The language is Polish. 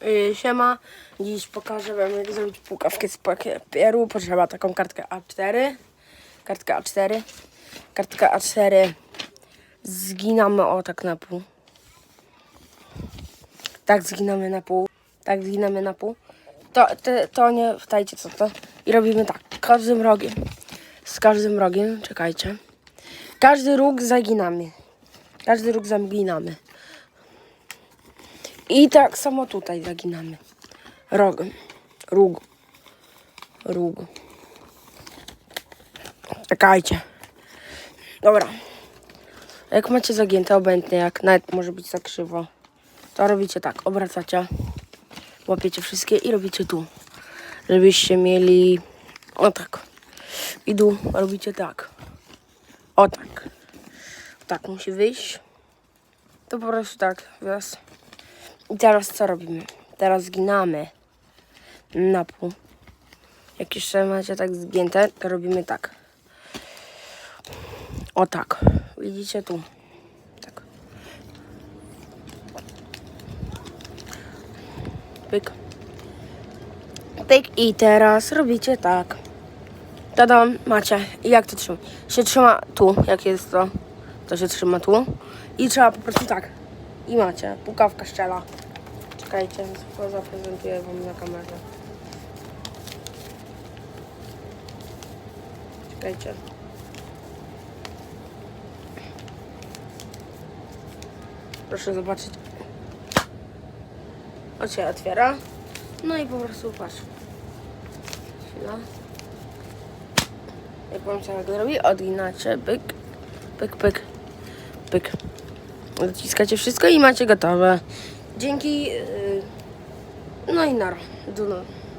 Yy, siema, dziś pokażę wam jak zrobić pukawkę z papieru. Potrzeba taką kartkę A4. Kartka A4. Kartka A4 zginamy o tak na pół. Tak zginamy na pół. Tak zginamy na pół. To, to, to nie wtajcie co to. I robimy tak. Każdym rogiem. Z każdym rogiem, czekajcie. Każdy róg zaginamy. Każdy róg zaginamy. I tak samo tutaj zaginamy. Rogiem. Róg. Róg. Czekajcie. Dobra. Jak macie zagięte obojętnie, jak nawet może być za krzywo, to robicie tak. Obracacie. Łapiecie wszystkie i robicie tu. Żebyście mieli... O tak. I dół robicie tak. O tak. Tak musi wyjść. To po prostu tak. Raz. I teraz co robimy? Teraz zginamy na pół. Jak jeszcze macie tak zgięte, to robimy tak. O tak. Widzicie tu. Tak. Pyk. Pyk. I teraz robicie tak. Tada, macie. I jak to trzyma? Się trzyma tu, jak jest to. To się trzyma tu. I trzeba po prostu tak. I macie. Pukawka szczela. Czekajcie, to zaprezentuję wam na kamerze. Czekajcie. Proszę zobaczyć. O się otwiera. No i po prostu patrz. Chwila. Jak wam się tak robi, odginacie, pyk, pyk, pyk, pyk. Dociskacie wszystko i macie gotowe. Dzięki. Yy, no i nara. Do,